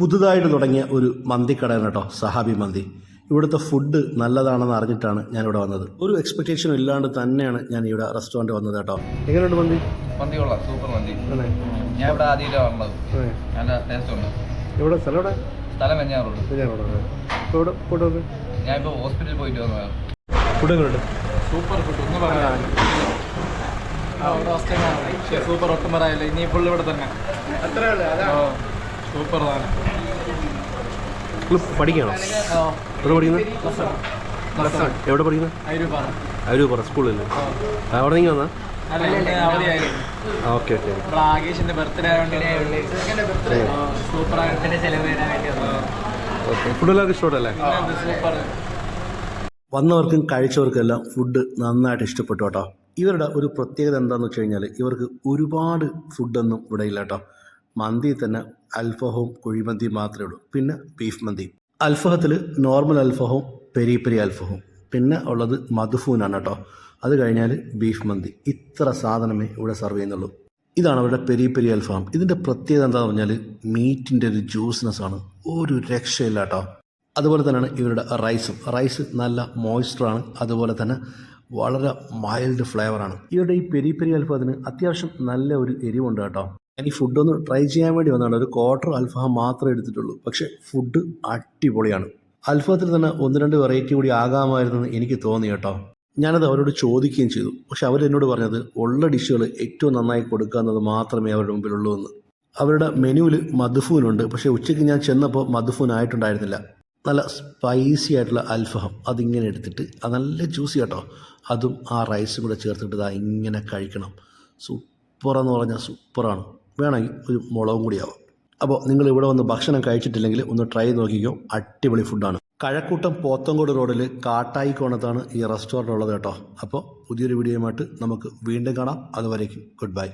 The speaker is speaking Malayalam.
പുതുതായിട്ട് തുടങ്ങിയ ഒരു മന്തിക്കടയാണ് കേട്ടോ സഹാബി മന്തി. ഇവിടുത്തെ ഫുഡ് നല്ലതാണെന്ന് അറിഞ്ഞിട്ടാണ് ഞാനിവിടെ വന്നത്. ഒരു എക്സ്പെക്റ്റേഷനും ഇല്ലാണ്ട് തന്നെയാണ് ഞാൻ ഇവിടെ റെസ്റ്റോറന്റ് വന്നത് കേട്ടോ. എങ്ങനെയുണ്ട് മന്തി? മന്തി കൊള്ളാം സൂപ്പർ മന്തി. ഞാൻ ഇവിടെ ആദ്യമായിട്ടാണ് വന്നത്. നല്ല ടേസ്റ്റ് ഉണ്ട്. ഇവിടെ സ്ഥലം ഇവിടെ സ്ഥലം ഇപ്പോൾ ഇവിടെ ഫുഡ് ഞാൻ ഇപ്പോൾ ഹോസ്പിറ്റലിൽ പോയിട്ട് വന്നതാണ് ഫുഡ് എങ്ങനെയുണ്ട് സൂപ്പർ ഫുഡ് ഒന്ന് പറയാം സൂപ്പർ ഒട്ടും പറയാനില്ല. ഇനി ഫുള്ള് ഇവിടെ തന്നെ. അത്രേ ആണ് നിങ്ങൾ പഠിക്കണോ? എവിടെ പഠിക്കുന്നത് എവിടെ പഠിക്കുന്നത് അരൂപറ സ്കൂളിൽ അവിടെ നിന്ന് വന്നാ? ഓക്കെ ഓക്കെ ആകേഷിന്റെ ബർത്ത്ഡേ ആയതുകൊണ്ട് സൂപ്പർ ആയിട്ട് സെലിബ്രേറ്റ് ആയിട്ട് ഓക്കെ ഫുഡ് എല്ലാവർക്കും ഇഷ്ടപ്പെട്ടല്ലേ സൂപ്പർ. വന്നവർക്കും കഴിച്ചവർക്കെല്ലാം ഫുഡ് നന്നായിട്ട് ഇഷ്ടപ്പെട്ടു കേട്ടോ. ഇവരുടെ ഒരു പ്രത്യേകത എന്താണെന്ന് വെച്ച് കഴിഞ്ഞാൽ ഇവർക്ക് ഒരുപാട് ഫുഡൊന്നും ഇവിടെ ഇല്ല കേട്ടോ. മന്തി തന്നെ അൽഫഹവും കുഴിമന്തിയും മാത്രമേ ഉള്ളൂ. പിന്നെ ബീഫ് മന്തി. അൽഫഹത്തിൽ നോർമൽ അൽഫഹവും പെരി പെരി അൽഫഹവും പിന്നെ ഉള്ളത് മധുഫൂനാണ് കേട്ടോ. അത് കഴിഞ്ഞാൽ ബീഫ് മന്തി. ഇത്ര സാധനമേ ഇവിടെ സെർവ് ചെയ്യുന്നുള്ളൂ. ഇതാണ് അവരുടെ പെരി പെരി അൽഫാം. ഇതിന്റെ പ്രത്യേകത എന്താണെന്ന് പറഞ്ഞാൽ മീറ്റിന്റെ ഒരു ജ്യൂസ്നെസ്സാണ് ഒരു രക്ഷയില്ല കേട്ടോ. അതുപോലെ തന്നെയാണ് ഇവരുടെ റൈസും റൈസ് നല്ല മോയ്സ്ചറാണ് അതുപോലെ തന്നെ വളരെ മൈൽഡ് ഫ്ലേവറാണ് ഇവരുടെ ഈ പെരി പെരി അൽഫാത്തിന് അത്യാവശ്യം നല്ല ഒരു എരിവുണ്ട് കേട്ടോ. ഞാൻ ഈ ഒന്ന് ട്രൈ ചെയ്യാൻ വേണ്ടി വന്നതാണ്. ഒരു ക്വാർട്ടർ അൽഫാം മാത്രമേ എടുത്തിട്ടുള്ളൂ. പക്ഷെ ഫുഡ് അടിപൊളിയാണ്. അൽഫാത്തിൽ തന്നെ ഒന്ന് രണ്ട് വെറൈറ്റി കൂടി ആകാമായിരുന്നെന്ന് എനിക്ക് തോന്നി കേട്ടോ. ഞാനത് അവരോട് ചോദിക്കുകയും ചെയ്തു. പക്ഷെ അവരെന്നോട് പറഞ്ഞത് ഉള്ള ഡിഷുകൾ ഏറ്റവും നന്നായി കൊടുക്കുക എന്നത് മാത്രമേ അവരുടെ മുമ്പിലുള്ളൂ എന്ന്. അവരുടെ മെനുവിൽ മധുഫൂനുണ്ട് പക്ഷേ ഉച്ചയ്ക്ക് ഞാൻ ചെന്നപ്പോൾ മധുഫൂൻ ആയിട്ടുണ്ടായിരുന്നില്ല. നല്ല സ്പൈസി ആയിട്ടുള്ള അൽഫഹം. അതിങ്ങനെ എടുത്തിട്ട് അത് നല്ല ജ്യൂസി കേട്ടോ അതും ആ റൈസും കൂടെ ചേർത്തിട്ട് ഇങ്ങനെ കഴിക്കണം. സൂപ്പറെന്ന് പറഞ്ഞാൽ സൂപ്പറാണ്. വേണമെങ്കിൽ ഒരു മുളകും കൂടിയാവും അപ്പോൾ നിങ്ങൾ ഇവിടെ വന്ന് ഭക്ഷണം കഴിച്ചിട്ടില്ലെങ്കിൽ ഒന്ന് ട്രൈ നോക്കിക്കോ. അടിപൊളി ഫുഡാണ് കഴക്കൂട്ടം പോത്തങ്കോട് റോഡിൽ കാട്ടായി കോണത്താണ് ഈ റെസ്റ്റോറന്റ് ഉള്ളത് കേട്ടോ. അപ്പോൾ പുതിയൊരു വീഡിയോയുമായിട്ട് നമുക്ക് വീണ്ടും കാണാം. അതുവരേക്കും ഗുഡ് ബൈ